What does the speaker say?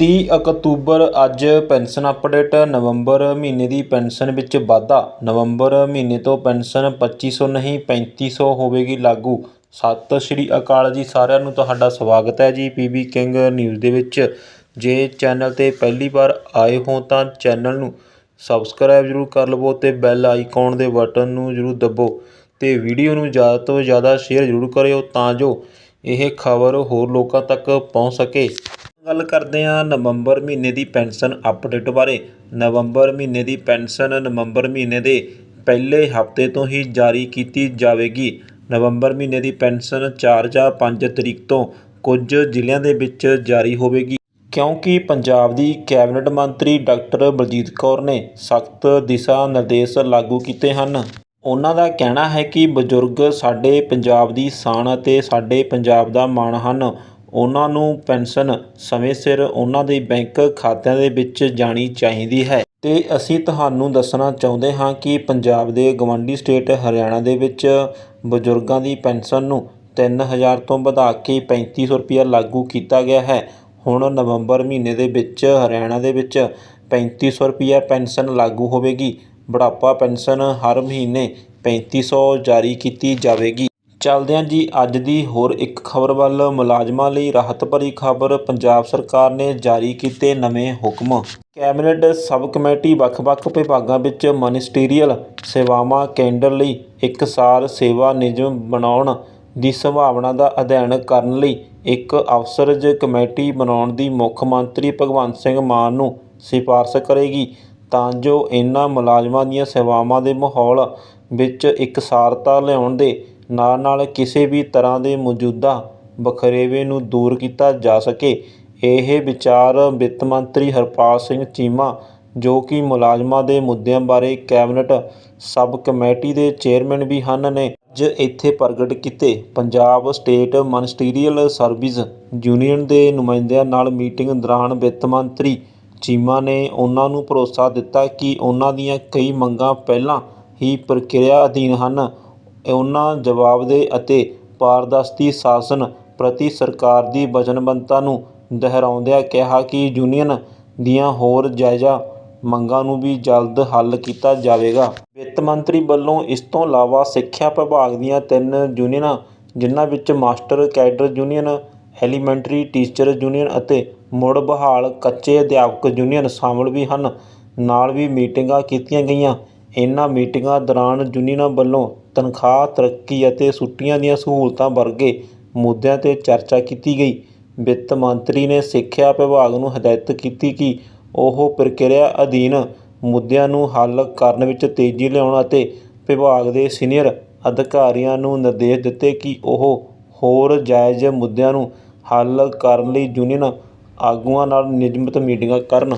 ਤੀਹ ਅਕਤੂਬਰ ਅੱਜ pension update, ਨਵੰਬਰ ਮਹੀਨੇ ਦੀ ਪੈਨਸ਼ਨ ਵਿੱਚ ਵਾਧਾ, ਨਵੰਬਰ ਮਹੀਨੇ ਤੋਂ ਪੈਨਸ਼ਨ ਪੱਚੀ ਸੌ ਨਹੀਂ, ਪੈਂਤੀ ਸੌ ਹੋਵੇਗੀ ਲਾਗੂ। ਸਤਿ ਸ਼੍ਰੀ ਅਕਾਲ ਜੀ, ਸਾਰਿਆਂ ਨੂੰ ਤੁਹਾਡਾ ਸਵਾਗਤ ਹੈ ਜੀ ਪੀਬੀ ਕਿੰਗ ਨਿਊਜ਼ ਦੇ ਵਿੱਚ। ਜੇ ਚੈਨਲ 'ਤੇ ਪਹਿਲੀ ਵਾਰ ਆਏ ਹੋ ਤਾਂ ਚੈਨਲ ਨੂੰ ਸਬਸਕ੍ਰਾਈਬ ਜ਼ਰੂਰ ਕਰ ਲਵੋ ਅਤੇ ਬੈਲ ਆਈਕਨ ਦੇ ਬਟਨ ਨੂੰ ਜ਼ਰੂਰ ਦੱਬੋ ਅਤੇ ਵੀਡੀਓ ਨੂੰ ਜ਼ਿਆਦਾ ਤੋਂ ਜ਼ਿਆਦਾ ਸ਼ੇਅਰ ਜ਼ਰੂਰ ਕਰਿਓ ਤਾਂ ਜੋ ਇਹ ਖਬਰ ਹੋਰ ਲੋਕਾਂ ਤੱਕ ਪਹੁੰਚ ਸਕੇ। ਗੱਲ ਕਰਦੇ ਹਾਂ ਨਵੰਬਰ ਮਹੀਨੇ ਦੀ ਪੈਨਸ਼ਨ ਅਪਡੇਟ ਬਾਰੇ। ਨਵੰਬਰ ਮਹੀਨੇ ਦੀ ਪੈਨਸ਼ਨ ਨਵੰਬਰ ਮਹੀਨੇ ਦੇ ਪਹਿਲੇ ਹਫ਼ਤੇ ਤੋਂ ਹੀ ਜਾਰੀ ਕੀਤੀ ਜਾਵੇਗੀ। ਨਵੰਬਰ ਮਹੀਨੇ ਦੀ ਪੈਨਸ਼ਨ 4 ਜਾਂ 5 ਤਰੀਕ ਤੋਂ ਕੁਝ ਜ਼ਿਲ੍ਹਿਆਂ ਦੇ ਵਿੱਚ ਜਾਰੀ ਹੋਵੇਗੀ। ਕਿਉਂਕਿ ਪੰਜਾਬ ਦੀ ਕੈਬਨਿਟ ਮੰਤਰੀ ਡਾਕਟਰ ਬਲਜੀਤ ਕੌਰ ਨੇ ਸਖਤ ਦਿਸ਼ਾ ਨਿਰਦੇਸ਼ ਲਾਗੂ ਕੀਤੇ ਹਨ। ਉਹਨਾਂ ਦਾ ਕਹਿਣਾ ਹੈ ਕਿ ਬਜ਼ੁਰਗ ਸਾਡੇ ਪੰਜਾਬ ਦੀ ਸ਼ਾਨ ਅਤੇ ਸਾਡੇ ਪੰਜਾਬ ਦਾ ਮਾਣ ਹਨ। ਉਹਨਾਂ ਨੂੰ ਪੈਨਸ਼ਨ ਸਮੇਂ ਸਿਰ ਉਹਨਾਂ ਦੇ ਬੈਂਕ ਖਾਤਿਆਂ ਦੇ ਵਿੱਚ ਜਾਣੀ ਚਾਹੀਦੀ ਹੈ। ਤੇ ਅਸੀਂ ਤੁਹਾਨੂੰ ਦੱਸਣਾ ਚਾਹੁੰਦੇ ਹਾਂ ਕਿ ਪੰਜਾਬ ਦੇ ਗਵਾਂਢੀ ਸਟੇਟ ਹਰਿਆਣਾ ਦੇ ਵਿੱਚ ਬਜ਼ੁਰਗਾਂ ਦੀ ਪੈਨਸ਼ਨ ਨੂੰ 3000 ਤੋਂ ਵਧਾ ਕੇ 3500 ਰੁਪਇਆ ਲਾਗੂ ਕੀਤਾ ਗਿਆ ਹੈ। ਹੁਣ ਨਵੰਬਰ ਮਹੀਨੇ ਦੇ ਵਿੱਚ ਹਰਿਆਣਾ ਦੇ ਵਿੱਚ 3500 ਰੁਪਇਆ ਪੈਨਸ਼ਨ ਲਾਗੂ ਹੋਵੇਗੀ। ਬੁਢਾਪਾ ਪੈਨਸ਼ਨ ਹਰ ਮਹੀਨੇ 3500 ਜਾਰੀ ਕੀਤੀ ਜਾਵੇਗੀ। ਚੱਲਦਿਆਂ ਜੀ ਅੱਜ ਦੀ ਹੋਰ ਇੱਕ ਖਬਰ ਵੱਲ ਮੁਲਾਜ਼ਮਾਂ ਲਈ ਰਾਹਤ ਭਰੀ ਖਬਰ, ਪੰਜਾਬ ਸਰਕਾਰ ਨੇ ਜਾਰੀ ਕੀਤੇ ਨਵੇਂ ਹੁਕਮ। ਕੈਬਨਿਟ ਸਬ ਕਮੇਟੀ ਵੱਖ-ਵੱਖ ਵਿਭਾਗਾਂ ਵਿੱਚ ਮਨਿਸਟੀਰੀਅਲ ਸੇਵਾਵਾਂ ਕੇਂਦਰ ਲਈ ਇੱਕਸਾਰ ਸੇਵਾ ਨਿਯਮ ਬਣਾਉਣ ਦੀ ਸੰਭਾਵਨਾ ਦਾ ਅਧਿਐਨ ਕਰਨ ਲਈ ਇੱਕ ਅਫਸਰਜ ਕਮੇਟੀ ਬਣਾਉਣ ਦੀ ਮੁੱਖ ਮੰਤਰੀ ਭਗਵੰਤ ਸਿੰਘ ਮਾਨ ਨੂੰ ਸਿਫਾਰਸ਼ ਕਰੇਗੀ। ਤਾਂ ਜੋ ਇਨ੍ਹਾਂ ਮੁਲਾਜ਼ਮਾਂ ਦੀਆਂ ਸੇਵਾਵਾਂ ਦੇ ਮਾਹੌਲ ਵਿੱਚ ਇਕਸਾਰਤਾ ਲਿਆਉਣ ਦੇ ਨਾਲ-ਨਾਲ ਕਿਸੇ ਵੀ ਤਰ੍ਹਾਂ ਦੇ ਮੌਜੂਦਾ ਵਖਰੇਵੇਂ ਨੂੰ ਦੂਰ ਕੀਤਾ ਜਾ ਸਕੇ। ਇਹ ਵਿਚਾਰ ਵਿੱਤ ਮੰਤਰੀ ਹਰਪਾਲ ਸਿੰਘ ਚੀਮਾ, ਜੋ ਕਿ ਮੁਲਾਜ਼ਮਾਂ ਦੇ ਮੁੱਦਿਆਂ ਬਾਰੇ ਕੈਬਨਿਟ ਸਬ ਕਮੇਟੀ ਦੇ ਚੇਅਰਮੈਨ ਵੀ ਹਨ, ਨੇ ਅੱਜ ਇੱਥੇ ਪ੍ਰਗਟ ਕੀਤੇ। Punjab state ministerial service union ਦੇ ਨੁਮਾਇੰਦਿਆਂ ਨਾਲ ਮੀਟਿੰਗ ਦੌਰਾਨ ਵਿੱਤ ਮੰਤਰੀ ਚੀਮਾ ਨੇ ਉਹਨਾਂ ਨੂੰ ਭਰੋਸਾ ਦਿੱਤਾ ਕਿ ਉਹਨਾਂ ਦੀਆਂ ਕਈ ਮੰਗਾਂ ਪਹਿਲਾਂ ਹੀ ਪ੍ਰਕਿਰਿਆ ਅਧੀਨ ਹਨ। ਉਹਨਾਂ ਜਵਾਬਦੇਹ ਅਤੇ ਪਾਰਦਰਸ਼ੀ ਸ਼ਾਸਨ ਪ੍ਰਤੀ ਸਰਕਾਰ ਦੀ ਵਚਨਬੱਧਤਾ ਨੂੰ ਦੁਹਰਾਉਂਦਿਆਂ ਕਿਹਾ ਕਿ ਯੂਨੀਅਨ ਦੀਆਂ ਹੋਰ ਜਾਇਜ਼ ਮੰਗਾਂ ਨੂੰ ਵੀ ਜਲਦ ਹੱਲ ਕੀਤਾ ਜਾਵੇਗਾ। ਵਿੱਤ ਮੰਤਰੀ ਵੱਲੋਂ ਇਸ ਤੋਂ ਇਲਾਵਾ ਸਿੱਖਿਆ ਵਿਭਾਗ ਦੀਆਂ ਤਿੰਨ ਯੂਨੀਅਨਾਂ, ਜਿਨ੍ਹਾਂ ਵਿੱਚ master cadre union, elementary teacher union ਅਤੇ ਮੁੜ ਬਹਾਲ ਕੱਚੇ ਅਧਿਆਪਕ ਯੂਨੀਅਨ ਸ਼ਾਮਲ ਵੀ ਹਨ। ਨਾਲ ਵੀ ਮੀਟਿੰਗਾਂ ਕੀਤੀਆਂ ਗਈਆਂ। ਇਨ੍ਹਾਂ ਮੀਟਿੰਗਾਂ ਦੌਰਾਨ ਯੂਨੀਅਨਾਂ ਵੱਲੋਂ ਤਨਖਾਹ, ਤਰੱਕੀ ਅਤੇ ਛੁੱਟੀਆਂ ਦੀਆਂ ਸਹੂਲਤਾਂ ਵਰਗੇ ਮੁੱਦਿਆਂ 'ਤੇ ਚਰਚਾ ਕੀਤੀ ਗਈ। ਵਿੱਤ ਮੰਤਰੀ ਨੇ ਸਿੱਖਿਆ ਵਿਭਾਗ ਨੂੰ ਹਦਾਇਤ ਕੀਤੀ ਕਿ ਉਹ ਪ੍ਰਕਿਰਿਆ ਅਧੀਨ ਮੁੱਦਿਆਂ ਨੂੰ ਹੱਲ ਕਰਨ ਵਿੱਚ ਤੇਜ਼ੀ ਲਿਆਉਣ ਅਤੇ ਵਿਭਾਗ ਦੇ ਸੀਨੀਅਰ ਅਧਿਕਾਰੀਆਂ ਨੂੰ ਨਿਰਦੇਸ਼ ਦਿੱਤੇ ਕਿ ਉਹ ਹੋਰ ਜਾਇਜ਼ ਮੁੱਦਿਆਂ ਨੂੰ ਹੱਲ ਕਰਨ ਲਈ ਯੂਨੀਅਨ ਆਗੂਆਂ ਨਾਲ ਨਿਯਮਿਤ ਮੀਟਿੰਗਾਂ ਕਰਨ।